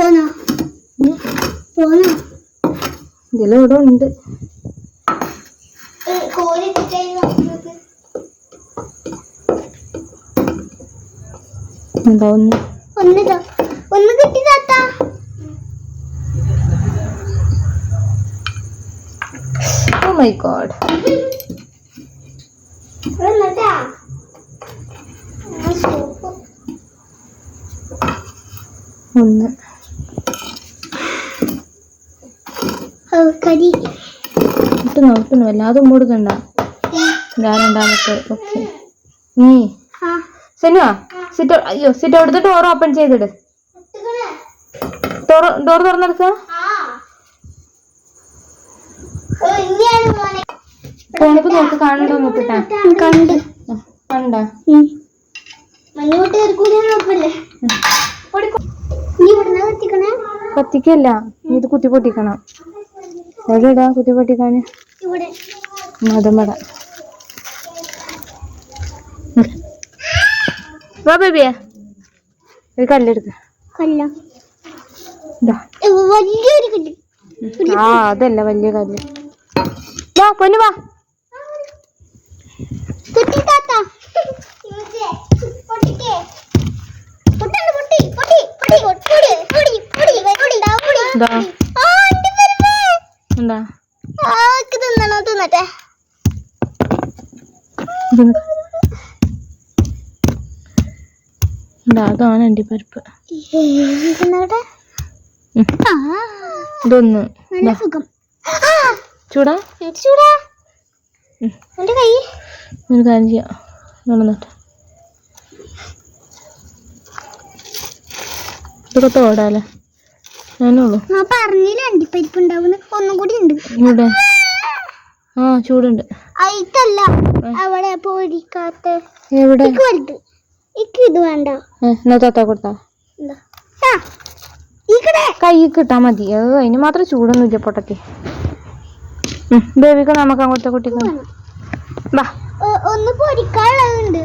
പോന്നോ? ഉണ്ട്. എന്താ ഒന്ന്? ഒന്ന് ഒന്ന് കിട്ടി താത്ത. ഓ മൈ ഗോഡ് ഒന്ന്. കരി കിട്ടുന്നു കിട്ടുന്നു വല്ലാതെ കൊടുക്കണ്ട ഇതാ രണ്ടാമത്തെ. ഓക്കെ. നീ. സെനുവാ സിറ്റ് അയ്യോ സിറ്റ് എടുത്ത് ഡോർ ഓപ്പൺ ചെയ്തിട്. ഡോർ ഡോർ തുറന്നെടുക്ക ഫോണിക്ക് നോക്ക് കാണണ്ടോ നോക്കിട്ടാ. കണ്ട്. കണ്ട. കത്തിക്കല്ല. ഇത് കുത്തി പൊട്ടിക്കണം. എവിടെടാ കുത്തി പൊട്ടിക്കാന് ഇവിടെ മതമട വാ ബേബിയെ ഒരു കല്ലെടുക്ക ആ അതല്ല വലിയ കല്ല് വാ പൊന്നു വാ പൊട്ടി പൊട്ടി പൊട്ടി പൊടി പൊടി പൊടി ആ ഇക്ക് തിന്നണോ? തിന്നട്ടെ. അതാണ് അണ്ടിപ്പരിപ്പ് ഇതൊന്ന് ചൂടാ? ചൂടാ. എന്റെ കൈ. ഒരു കാര്യം ചെയ്യാം. നടന്നിട്ട് ഇതൊക്കെ തോടാല്ലേ? ഞാൻ പറഞ്ഞില്ല അണ്ടിപ്പരിപ്പ് ഉണ്ടാവുന്ന ഒന്നും കൂടി ഉണ്ട്. ഇവിടെ ആ ചൂടുണ്ട്. അയിത്തല്ല അവിടെ പൊരിക്കാത്ത. എവിടെ? ഇക്ക് വലുത്. ഇക്ക് ഇത് വേണ്ട. ഏ, എന്നാ താത്ത കൊടുത്താ? എന്താ? ആ ഇക്കടെ കൈ കിട്ടാ മതി. അത് അതിന് മാത്രം ചൂടൊന്നും ഇല്ല പൊട്ടക്ക് ബേബിക്ക് നമുക്ക് അങ്ങോട്ട് കുട്ടിക്ക്. വാ ഒന്ന് പൊരിക്കാനുള്ളതുണ്ട്.